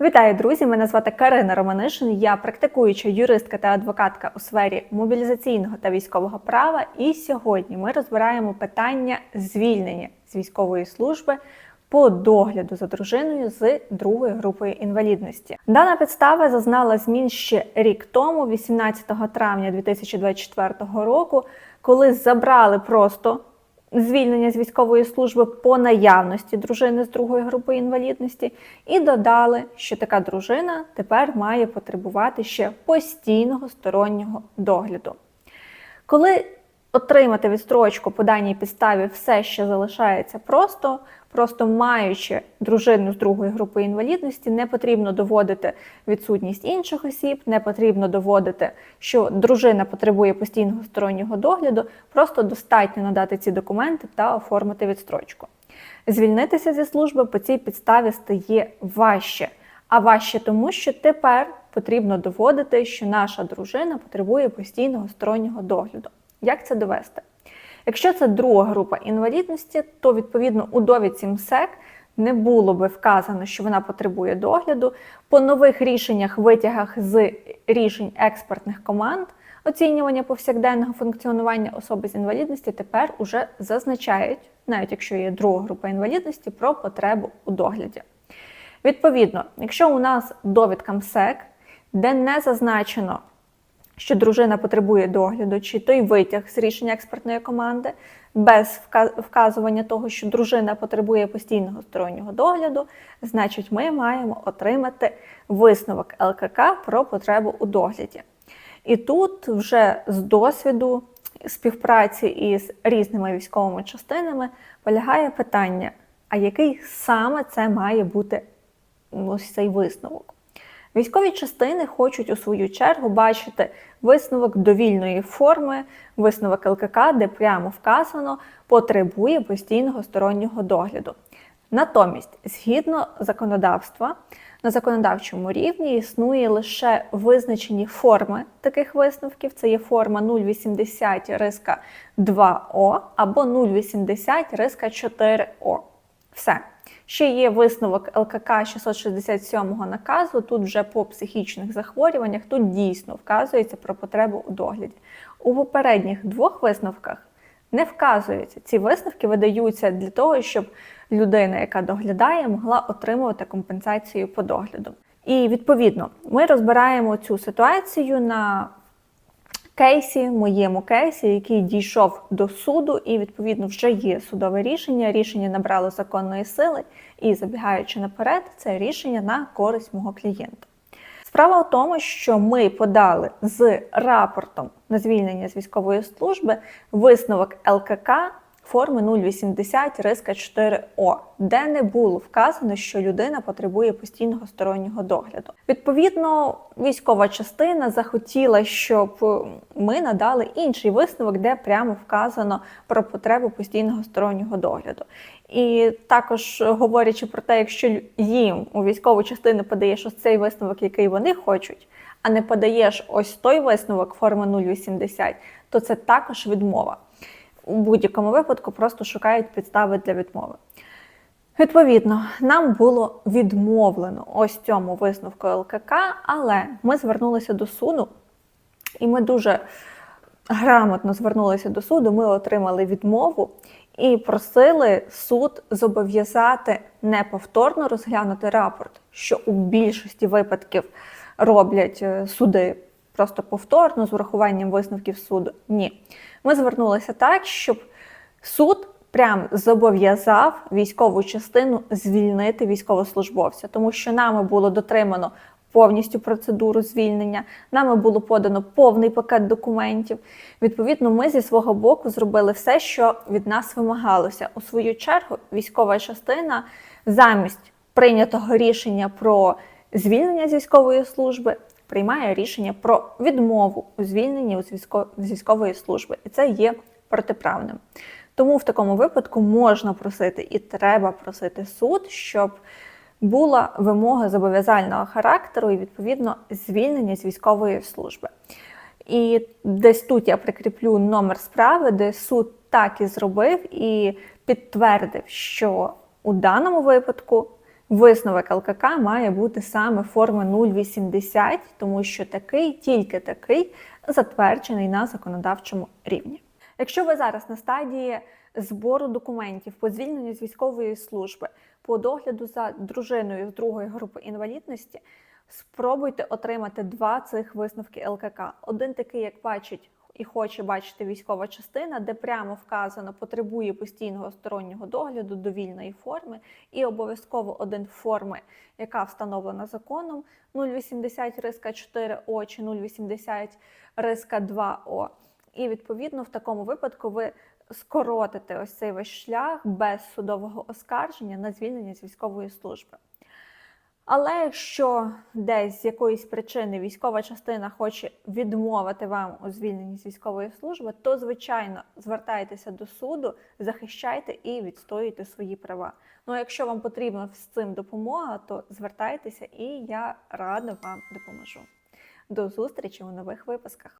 Вітаю, друзі! Мене звати Карина Романишин. Я практикуюча юристка та адвокатка у сфері мобілізаційного та військового права. І сьогодні ми розбираємо питання звільнення з військової служби по догляду за дружиною з другої групою інвалідності. Дана підстава зазнала змін ще рік тому, 18 травня 2024 року, коли забрали просто звільнення з військової служби по наявності дружини з другої групи інвалідності, і додали, що така дружина тепер має потребувати ще постійного стороннього догляду. Коли отримати відстрочку по даній підставі все ще залишається просто, просто маючи дружину з другої групи інвалідності, не потрібно доводити відсутність інших осіб, не потрібно доводити, що дружина потребує постійного стороннього догляду, просто достатньо надати ці документи та оформити відстрочку. Звільнитися зі служби по цій підставі стає важче, а важче тому, що тепер потрібно доводити, що наша дружина потребує постійного стороннього догляду. Як це довести? Якщо це друга група інвалідності, то відповідно у довідці МСЕК не було би вказано, що вона потребує догляду. По нових рішеннях, витягах з рішень експертних команд оцінювання повсякденного функціонування особи з інвалідності тепер уже зазначають, навіть якщо є друга група інвалідності, про потребу у догляді. Відповідно, якщо у нас довідка МСЕК, де не зазначено що дружина потребує догляду, чи той витяг з рішення експертної команди, без вказування того, що дружина потребує постійного стороннього догляду, значить, ми маємо отримати висновок ЛКК про потребу у догляді. І тут вже з досвіду співпраці із різними військовими частинами полягає питання: а який саме це має бути ось цей висновок? Військові частини хочуть у свою чергу бачити висновок довільної форми, висновок ЛКК, де прямо вказано, потребує постійного стороннього догляду. Натомість, згідно законодавства, на законодавчому рівні існує лише визначені форми таких висновків. Це є форма 080 риска 2О або 080 риска 4О. Все. Ще є висновок ЛКК 667 наказу. Тут вже по психічних захворюваннях тут дійсно вказується про потребу у догляді. У попередніх двох висновках не вказується. Ці висновки видаються для того, щоб людина, яка доглядає, могла отримувати компенсацію по догляду. І відповідно ми розбираємо цю ситуацію на кейсі, моєму кейсі, який дійшов до суду, і відповідно вже є судове рішення. Рішення набрало законної сили, і забігаючи наперед, це рішення на користь мого клієнта. Справа в тому, що ми подали з рапортом на звільнення з військової служби висновок ЛКК форми 080 риска 4О, де не було вказано, що людина потребує постійного стороннього догляду. Відповідно, військова частина захотіла, щоб ми надали інший висновок, де прямо вказано про потребу постійного стороннього догляду. І також говорячи про те, якщо їм у військову частину подаєш ось цей висновок, який вони хочуть, а не подаєш ось той висновок форми 080, то це також відмова у будь-якому випадку просто шукають підстави для відмови. Відповідно, нам було відмовлено ось цьому висновку ЛКК, але ми звернулися до суду, і ми дуже грамотно звернулися до суду. Ми отримали відмову і просили суд зобов'язати неповторно розглянути рапорт, що у більшості випадків роблять е, суди просто повторно з урахуванням висновків суду. Ні. Ми звернулися так, щоб суд прям зобов'язав військову частину звільнити військовослужбовця, тому що нами було дотримано повністю процедуру звільнення, нами було подано повний пакет документів. Відповідно, ми зі свого боку зробили все, що від нас вимагалося. У свою чергу, військова частина замість прийнятого рішення про звільнення з військової служби приймає рішення про відмову у звільненні з військової служби, і це є протиправним. Тому в такому випадку можна просити і треба просити суд, щоб була вимога зобов'язального характеру і, відповідно, звільнення з військової служби. І десь тут я прикріплю номер справи, де суд так і зробив і підтвердив, що у даному випадку Висновок ЛКК має бути саме форми 0,80, тому що такий, тільки такий, затверджений на законодавчому рівні. Якщо ви зараз на стадії збору документів по звільненню з військової служби, по догляду за дружиною з другої групи інвалідності, спробуйте отримати два цих висновки ЛКК. Один такий, як бачить і хоче бачити військова частина, де прямо вказано потребує постійного стороннього догляду довільної форми, і обов'язково один форми, яка встановлена законом 080 риска 4 О чи 080 риска 2 О. І відповідно в такому випадку ви скоротите ось цей весь шлях без судового оскарження на звільнення з військової служби. Але якщо десь з якоїсь причини військова частина хоче відмовити вам у звільненні з військової служби, то звичайно звертайтеся до суду, захищайте і відстоюйте свої права. Ну а якщо вам потрібна з цим допомога, то звертайтеся і я рада вам допоможу. До зустрічі у нових випусках.